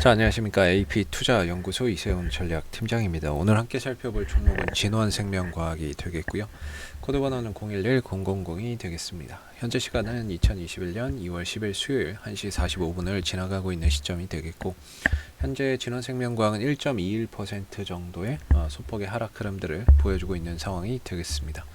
자 안녕하십니까 AP 투자 연구소 이세훈 전략 팀장입니다. 오늘 함께 살펴볼 종목은 진원생명과학이 되겠고요. 코드 번호는 011000이 되겠습니다. 현재 시간은 2021년 2월 10일 수요일 1시 45분을 지나가고 있는 시점이 되겠고 현재 진원생명과학은 1.21% 정도의 어, 소폭의 하락 흐름들을 보여주고 있는 상황이 되겠습니다.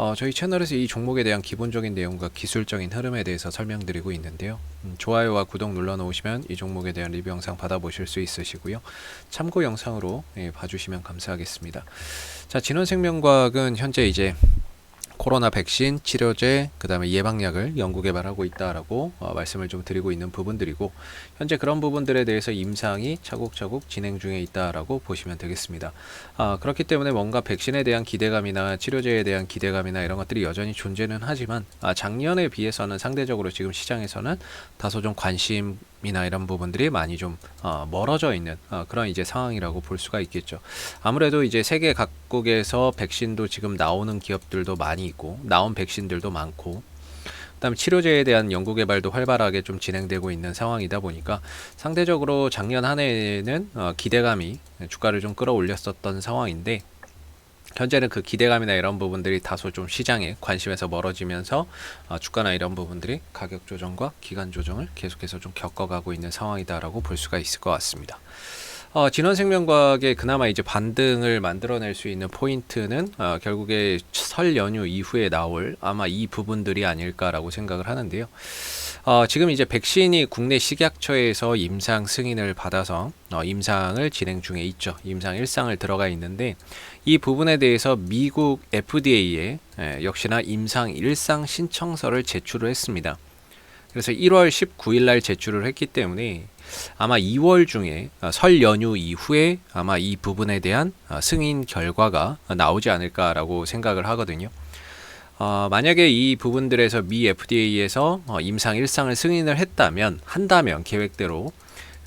어, 저희 채널에서 이 종목에 대한 기본적인 내용과 기술적인 흐름에 대해서 설명드리고 있는데요. 음, 좋아요와 구독 눌러놓으시면 이 종목에 대한 리뷰 영상 받아보실 수 있으시고요. 참고 영상으로 예, 봐주시면 감사하겠습니다. 자, 진원생명과학은 현재 이제 코로나 백신, 치료제, 그다음에 예방약을 연구 개발하고 있다라고 어, 말씀을 좀 드리고 있는 부분들이고 현재 그런 부분들에 대해서 임상이 차곡차곡 진행 중에 있다라고 보시면 되겠습니다. 아, 그렇기 때문에 뭔가 백신에 대한 기대감이나 치료제에 대한 기대감이나 이런 것들이 여전히 존재는 하지만 아, 작년에 비해서는 상대적으로 지금 시장에서는 다소 좀 관심 이나 이런 부분들이 많이 좀 어, 멀어져 있는 어, 그런 이제 상황이라고 볼 수가 있겠죠. 아무래도 이제 세계 각국에서 백신도 지금 나오는 기업들도 많이 있고 나온 백신들도 많고 그다음에 치료제에 대한 연구 개발도 활발하게 좀 진행되고 있는 상황이다 보니까 상대적으로 작년 한 해에는 어, 기대감이 주가를 좀 끌어올렸었던 상황인데 현재는 그 기대감이나 이런 부분들이 다소 좀 시장에 관심에서 멀어지면서 어, 주가나 이런 부분들이 가격 조정과 기간 조정을 계속해서 좀 겪어가고 있는 상황이다라고 볼 수가 있을 것 같습니다. 어, 진원생명과학의 그나마 이제 반등을 만들어낼 수 있는 포인트는 어, 결국에 설 연휴 이후에 나올 아마 이 부분들이 아닐까라고 생각을 하는데요. 어, 지금 이제 백신이 국내 식약처에서 임상 승인을 받아서 어, 임상을 진행 중에 있죠. 임상 일상을 들어가 있는데 이 부분에 대해서 미국 FDA에 예, 역시나 임상 일상 신청서를 제출을 했습니다. 그래서 1월 19일 날 제출을 했기 때문에 아마 2월 중에 어, 설 연휴 이후에 아마 이 부분에 대한 어, 승인 결과가 나오지 않을까라고 생각을 하거든요. 어, 만약에 이 부분들에서 미 FDA에서 어, 임상 일상을 승인을 했다면 한다면 계획대로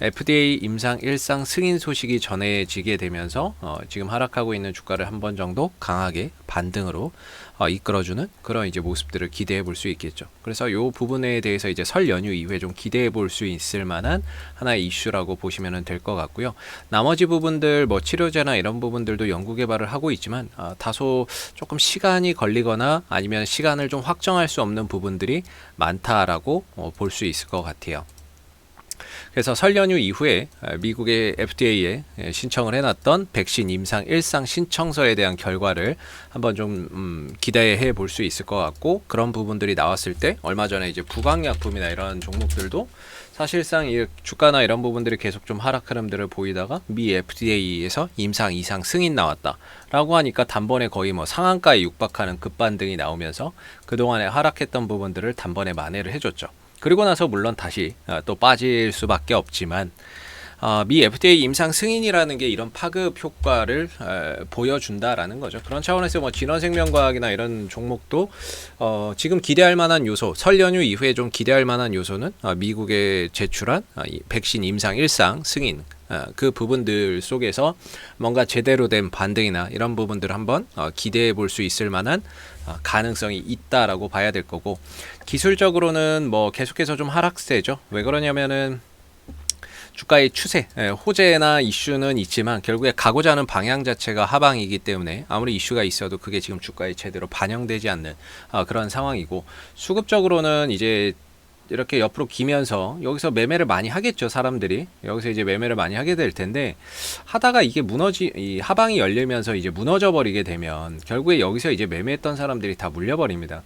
FDA 임상 일상 승인 소식이 전해지게 되면서 어, 지금 하락하고 있는 주가를 한 번 정도 강하게 반등으로 어, 이끌어주는 그런 이제 모습들을 기대해 볼 수 있겠죠. 그래서 이 부분에 대해서 이제 설 연휴 이후에 좀 기대해 볼 수 있을 만한 하나의 이슈라고 보시면 될 것 같고요. 나머지 부분들 뭐 치료제나 이런 부분들도 연구 개발을 하고 있지만 아, 다소 조금 시간이 걸리거나 아니면 시간을 좀 확정할 수 없는 부분들이 많다라고 어, 볼수 있을 것 같아요. 그래서 설 연휴 이후에 아, 미국의 FDA에 신청을 해놨던 백신 임상 일상 신청서에 대한 결과를 한번 좀 음, 기대해 볼 수 있을 것 같고 그런 부분들이 나왔을 때 얼마 전에 이제 부강약품이나 이런 종목들도 사실상 이 주가나 이런 부분들이 계속 좀 하락 흐름들을 보이다가 미 FDA에서 임상 이상 승인 나왔다라고 하니까 단번에 거의 뭐 상한가에 육박하는 급반등이 나오면서 그동안에 하락했던 부분들을 단번에 만회를 해줬죠. 그리고 나서 물론 다시 어, 또 빠질 수밖에 없지만 어, 미 FDA 임상 승인이라는 게 이런 파급 효과를 에, 보여준다라는 거죠. 그런 차원에서 뭐 진원생명과학이나 이런 종목도 어, 지금 기대할 만한 요소, 설 연휴 이후에 좀 기대할 만한 요소는 어, 미국에 제출한 백신 임상 일상 승인 어, 그 부분들 속에서 뭔가 제대로 된 반등이나 이런 부분들 한번 어, 기대해 볼 수 있을 만한 어, 가능성이 있다라고 봐야 될 거고 기술적으로는 뭐 계속해서 좀 하락세죠. 왜 그러냐면은 주가의 추세, 예, 호재나 이슈는 있지만 결국에 가고자 하는 방향 자체가 하방이기 때문에 아무리 이슈가 있어도 그게 지금 주가에 제대로 반영되지 않는 아, 그런 상황이고 수급적으로는 이제 이렇게 옆으로 기면서 여기서 매매를 많이 하겠죠 사람들이 여기서 이제 매매를 많이 하게 될 텐데 하다가 이게 무너지 이 하방이 열리면서 이제 무너져 버리게 되면 결국에 여기서 이제 매매했던 사람들이 다 물려버립니다.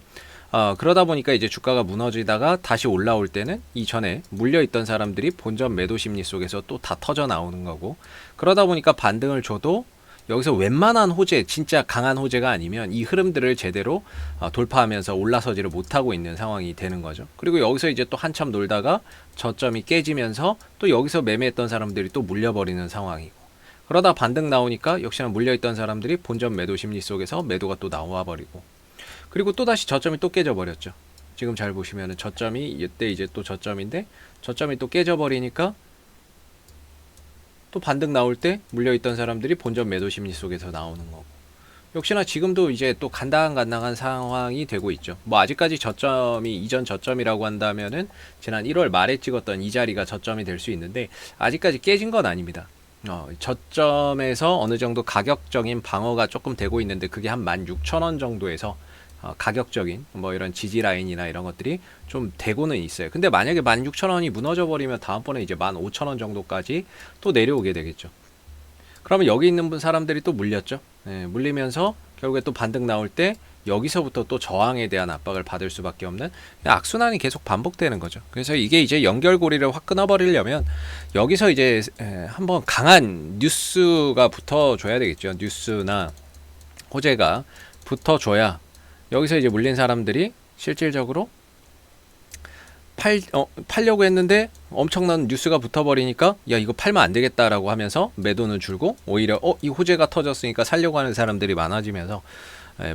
어, 그러다 보니까 이제 주가가 무너지다가 다시 올라올 때는 이전에 물려있던 사람들이 본전 매도 심리 속에서 또 다 터져 나오는 거고 그러다 보니까 반등을 줘도 여기서 웬만한 호재, 진짜 강한 호재가 아니면 이 흐름들을 제대로 어, 돌파하면서 올라서지를 못하고 있는 상황이 되는 거죠. 그리고 여기서 이제 또 한참 놀다가 저점이 깨지면서 또 여기서 매매했던 사람들이 또 물려버리는 상황이고 그러다 반등 나오니까 역시나 물려있던 사람들이 본전 매도 심리 속에서 매도가 또 나와버리고 그리고 또 다시 저점이 또 깨져버렸죠. 지금 잘 보시면은 저점이 이때 이제 또 저점인데 저점이 또 깨져버리니까 또 반등 나올 때 물려있던 사람들이 본전 매도 심리 속에서 나오는 거고 역시나 지금도 이제 또 간당간당한 상황이 되고 있죠. 뭐 아직까지 저점이 이전 저점이라고 한다면은 지난 1월 말에 찍었던 이 자리가 저점이 될 수 있는데 아직까지 깨진 건 아닙니다. 어, 저점에서 어느 정도 가격적인 방어가 조금 되고 있는데 그게 한 16,000원 정도에서 어, 가격적인 뭐 이런 지지 라인이나 이런 것들이 좀 되고는 있어요. 근데 만약에 16,000원이 무너져 버리면 다음번에 이제 15,000원 정도까지 또 내려오게 되겠죠. 그러면 여기 있는 분 사람들이 또 물렸죠. 예, 물리면서 결국에 또 반등 나올 때 여기서부터 또 저항에 대한 압박을 받을 수밖에 없는 악순환이 계속 반복되는 거죠. 그래서 이게 이제 연결고리를 확 끊어버리려면 여기서 이제 에, 한번 강한 뉴스가 붙어줘야 되겠죠. 뉴스나 호재가 붙어줘야 여기서 이제 물린 사람들이 실질적으로 팔, 어, 팔려고 했는데 엄청난 뉴스가 붙어버리니까 야 이거 팔면 안 되겠다라고 하면서 매도는 줄고 오히려 어 이 호재가 터졌으니까 살려고 하는 사람들이 많아지면서 예,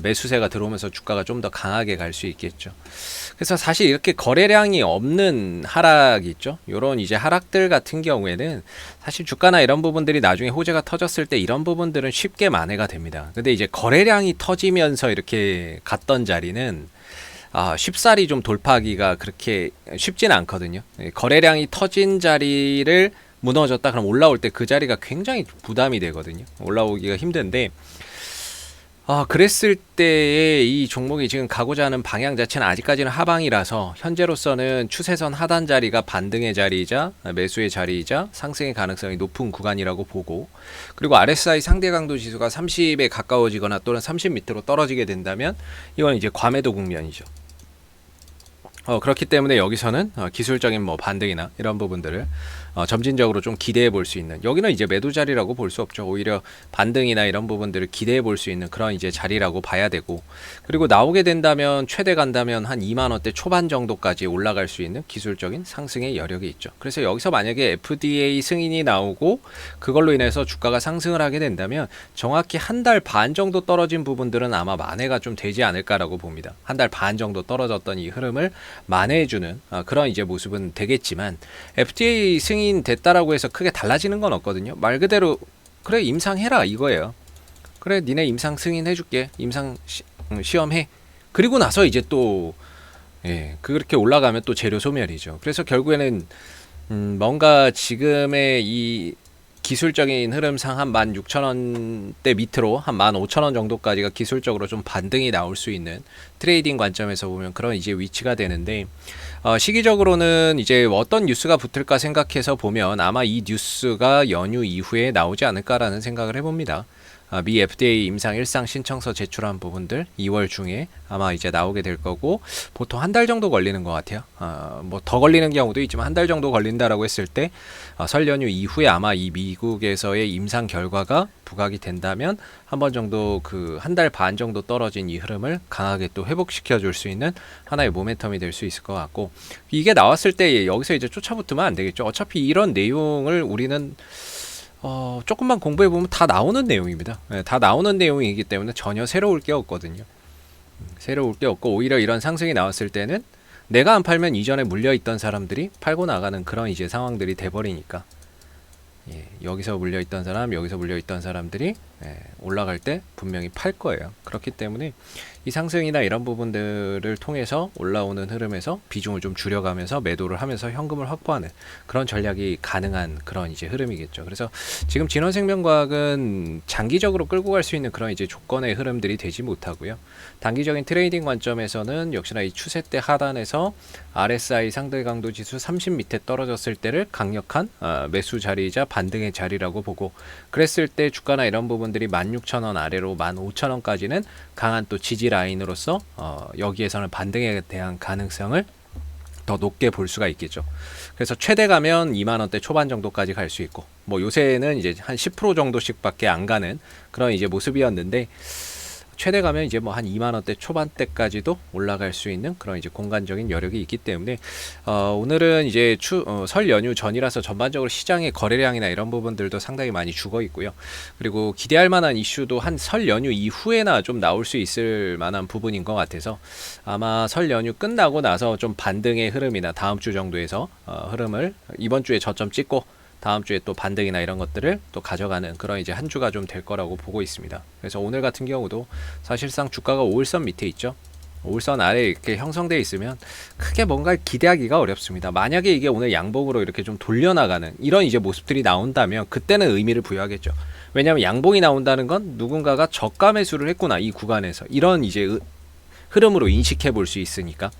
매수세가 들어오면서 주가가 좀 더 강하게 갈 수 있겠죠. 그래서 사실 이렇게 거래량이 없는 하락이 있죠. 요런 이제 하락들 같은 경우에는 사실 주가나 이런 부분들이 나중에 호재가 터졌을 때 이런 부분들은 쉽게 만회가 됩니다. 근데 이제 거래량이 터지면서 이렇게 갔던 자리는 아, 쉽사리 좀 돌파하기가 그렇게 쉽지는 않거든요. 예, 거래량이 터진 자리를 무너졌다 그럼 올라올 때 그 자리가 굉장히 부담이 되거든요. 올라오기가 힘든데 아, 그랬을 때의 이 종목이 지금 가고자 하는 방향 자체는 아직까지는 하방이라서 현재로서는 추세선 하단 자리가 반등의 자리이자 매수의 자리이자 상승의 가능성이 높은 구간이라고 보고 그리고 RSI 상대 강도 지수가 30에 가까워지거나 또는 30 밑으로 떨어지게 된다면 이건 이제 과매도 국면이죠. 어, 그렇기 때문에 여기서는 어, 기술적인 뭐 반등이나 이런 부분들을 어, 점진적으로 좀 기대해 볼 수 있는 여기는 이제 매도 자리라고 볼 수 없죠. 오히려 반등이나 이런 부분들을 기대해 볼 수 있는 그런 이제 자리라고 봐야 되고 그리고 나오게 된다면 최대 간다면 한 2만 원대 초반 정도까지 올라갈 수 있는 기술적인 상승의 여력이 있죠. 그래서 여기서 만약에 FDA 승인이 나오고 그걸로 인해서 주가가 상승을 하게 된다면 정확히 한 달 반 정도 떨어진 부분들은 아마 만회가 좀 되지 않을까라고 봅니다. 한 달 반 정도 떨어졌던 이 흐름을 만회해주는 어, 그런 이제 모습은 되겠지만 FDA 승인 됐다라고 해서 크게 달라지는 건 없거든요. 말 그대로 그래 임상해라 이거예요. 그래 니네 임상 승인해줄게 임상 시, 음, 시험해. 그리고 나서 이제 또 예, 그렇게 올라가면 또 재료 소멸이죠. 그래서 결국에는 음, 뭔가 지금의 이 기술적인 흐름상 한 16,000원대 밑으로 한 15,000원 정도까지가 기술적으로 좀 반등이 나올 수 있는 트레이딩 관점에서 보면 그런 이제 위치가 되는데 어, 시기적으로는 이제 어떤 뉴스가 붙을까 생각해서 보면 아마 이 뉴스가 연휴 이후에 나오지 않을까라는 생각을 해봅니다. 아, 미 FDA 임상 일상 신청서 제출한 부분들 2월 중에 아마 이제 나오게 될 거고 보통 한 달 정도 걸리는 것 같아요. 아, 뭐더 걸리는 경우도 있지만 한 달 정도 걸린다라고 했을 때설 아, 연휴 이후에 아마 이 미국에서의 임상 결과가 부각이 된다면 한 번 정도 그 한 달 반 정도 떨어진 이 흐름을 강하게 또 회복시켜 줄 수 있는 하나의 모멘텀이 될 수 있을 것 같고 이게 나왔을 때 여기서 이제 쫓아붙으면 안 되겠죠. 어차피 이런 내용을 우리는 어, 조금만 공부해 보면 다 나오는 내용입니다. 네, 다 나오는 내용이기 때문에 전혀 새로울 게 없거든요. 음, 새로울 게 없고 오히려 이런 상승이 나왔을 때는 내가 안 팔면 이전에 물려 있던 사람들이 팔고 나가는 그런 이제 상황들이 돼 버리니까 예, 여기서 물려 있던 사람, 여기서 물려 있던 사람들이 예, 올라갈 때 분명히 팔 거예요. 그렇기 때문에 이 상승이나 이런 부분들을 통해서 올라오는 흐름에서 비중을 좀 줄여가면서 매도를 하면서 현금을 확보하는 그런 전략이 가능한 그런 이제 흐름이겠죠. 그래서 지금 진원생명과학은 장기적으로 끌고 갈 수 있는 그런 이제 조건의 흐름들이 되지 못하고요. 단기적인 트레이딩 관점에서는 역시나 이 추세 때 하단에서 RSI 상대 강도 지수 30 밑에 떨어졌을 때를 강력한 어, 매수 자리이자 반등의 자리라고 보고 그랬을 때 주가나 이런 부분들이 16,000원 아래로 15,000원까지는 강한 또 지지 라인으로서 어, 여기에서는 반등에 대한 가능성을 더 높게 볼 수가 있겠죠. 그래서 최대 가면 2만 원대 초반 정도까지 갈 수 있고 뭐 요새는 이제 한 10% 정도씩밖에 안 가는 그런 이제 모습이었는데 최대 가면 이제 뭐 한 2만 원대 초반대까지도 올라갈 수 있는 그런 이제 공간적인 여력이 있기 때문에 어, 오늘은 이제 추, 어, 설 연휴 전이라서 전반적으로 시장의 거래량이나 이런 부분들도 상당히 많이 죽어 있고요. 그리고 기대할 만한 이슈도 한 설 연휴 이후에나 좀 나올 수 있을 만한 부분인 것 같아서 아마 설 연휴 끝나고 나서 좀 반등의 흐름이나 다음 주 정도에서 어, 흐름을 이번 주에 저점 찍고 다음 주에 또 반등이나 이런 것들을 또 가져가는 그런 이제 한 주가 좀 될 거라고 보고 있습니다. 그래서 오늘 같은 경우도 사실상 주가가 5일선 밑에 있죠. 5일선 아래에 이렇게 형성돼 있으면 크게 뭔가 기대하기가 어렵습니다. 만약에 이게 오늘 양봉으로 이렇게 좀 돌려나가는 이런 이제 모습들이 나온다면 그때는 의미를 부여하겠죠. 왜냐하면 양봉이 나온다는 건 누군가가 저가 매수를 했구나 이 구간에서 이런 이제 으- 흐름으로 인식해 볼 수 있으니까.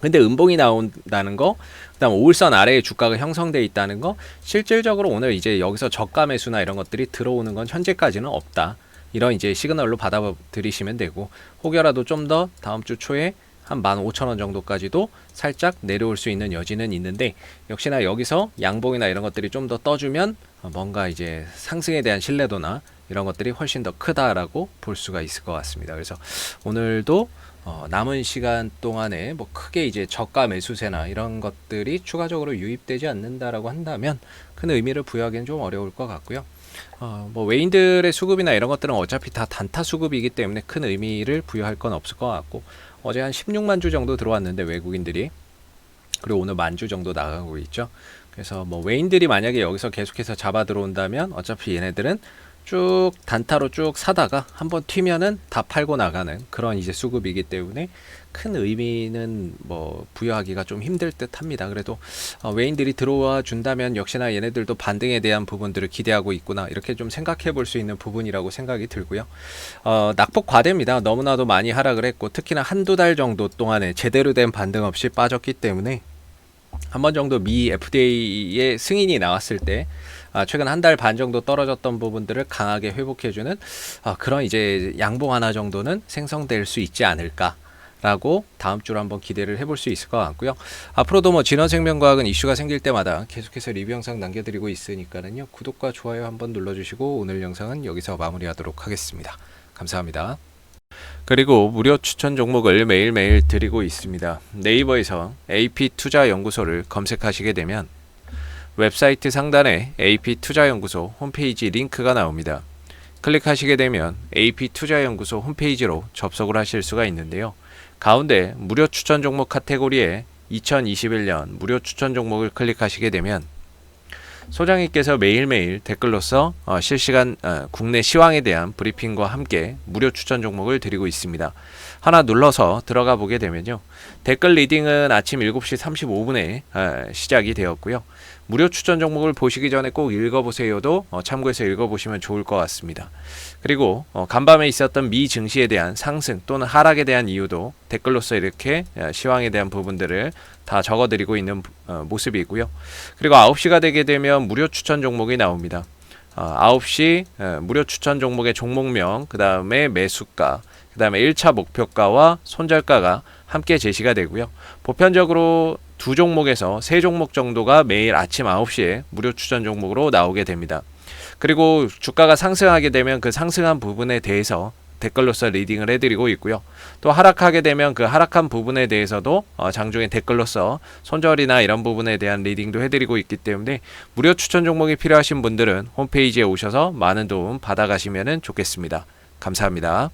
근데 음봉이 나온다는 거, 그다음 5일선 아래에 주가가 형성돼 있다는 거, 실질적으로 오늘 이제 여기서 저가 매수나 이런 것들이 들어오는 건 현재까지는 없다. 이런 이제 시그널로 받아들이시면 되고, 혹여라도 좀 더 다음 주 초에 한 15,000원 정도까지도 살짝 내려올 수 있는 여지는 있는데, 역시나 여기서 양봉이나 이런 것들이 좀 더 떠주면 어, 뭔가 이제 상승에 대한 신뢰도나 이런 것들이 훨씬 더 크다라고 볼 수가 있을 것 같습니다. 그래서 오늘도 어, 남은 시간 동안에 뭐 크게 이제 저가 매수세나 이런 것들이 추가적으로 유입되지 않는다라고 한다면 큰 의미를 부여하기는 좀 어려울 것 같고요. 어, 뭐 외인들의 수급이나 이런 것들은 어차피 다 단타 수급이기 때문에 큰 의미를 부여할 건 없을 것 같고 어제 한 16만 주 정도 들어왔는데 외국인들이 그리고 오늘 만 주 정도 나가고 있죠. 그래서 뭐 외인들이 만약에 여기서 계속해서 잡아 들어온다면 어차피 얘네들은 쭉 단타로 쭉 사다가 한번 튀면은 다 팔고 나가는 그런 이제 수급이기 때문에 큰 의미는 뭐 부여하기가 좀 힘들 듯 합니다. 그래도 어, 외인들이 들어와 준다면 역시나 얘네들도 반등에 대한 부분들을 기대하고 있구나 이렇게 좀 생각해 볼 수 있는 부분이라고 생각이 들고요. 어, 낙폭 과대입니다. 너무나도 많이 하락을 했고 특히나 한두 달 정도 동안에 제대로 된 반등 없이 빠졌기 때문에 한 번 정도 미 FDA의 승인이 나왔을 때 아, 최근 한 달 반 정도 떨어졌던 부분들을 강하게 회복해주는 아, 그런 이제 양봉 하나 정도는 생성될 수 있지 않을까 라고 다음 주로 한번 기대를 해볼 수 있을 것 같고요. 앞으로도 뭐 진원생명과학은 이슈가 생길 때마다 계속해서 리뷰 영상 남겨드리고 있으니까는요 구독과 좋아요 한번 눌러주시고 오늘 영상은 여기서 마무리하도록 하겠습니다. 감사합니다. 그리고 무료 추천 종목을 매일매일 드리고 있습니다. 네이버에서 AP 투자 연구소를 검색하시게 되면 웹사이트 상단에 AP 투자 연구소 홈페이지 링크가 나옵니다. 클릭하시게 되면 AP 투자 연구소 홈페이지로 접속을 하실 수가 있는데요. 가운데 무료 추천 종목 카테고리에 2021년 무료 추천 종목을 클릭하시게 되면 소장님께서 매일매일 댓글로서 어, 실시간 어, 국내 시황에 대한 브리핑과 함께 무료 추천 종목을 드리고 있습니다. 하나 눌러서 들어가 보게 되면요. 댓글 리딩은 아침 7시 35분에 어, 시작이 되었고요. 무료 추천 종목을 보시기 전에 꼭 읽어보세요도 어, 참고해서 읽어보시면 좋을 것 같습니다. 그리고 어, 간밤에 있었던 미 증시에 대한 상승 또는 하락에 대한 이유도 댓글로서 이렇게 어, 시황에 대한 부분들을 다 적어드리고 있는 어, 모습이고요. 그리고 9시가 되게 되면 무료 추천 종목이 나옵니다. 어, 9시 어, 무료 추천 종목의 종목명, 그 다음에 매수가, 그 다음에 1차 목표가와 손절가가 함께 제시가 되고요. 보편적으로 두 종목에서 세 종목 정도가 매일 아침 9시에 무료 추천 종목으로 나오게 됩니다. 그리고 주가가 상승하게 되면 그 상승한 부분에 대해서 댓글로서 리딩을 해드리고 있고요. 또 하락하게 되면 그 하락한 부분에 대해서도 어, 장중에 댓글로서 손절이나 이런 부분에 대한 리딩도 해드리고 있기 때문에 무료 추천 종목이 필요하신 분들은 홈페이지에 오셔서 많은 도움 받아가시면 좋겠습니다. 감사합니다.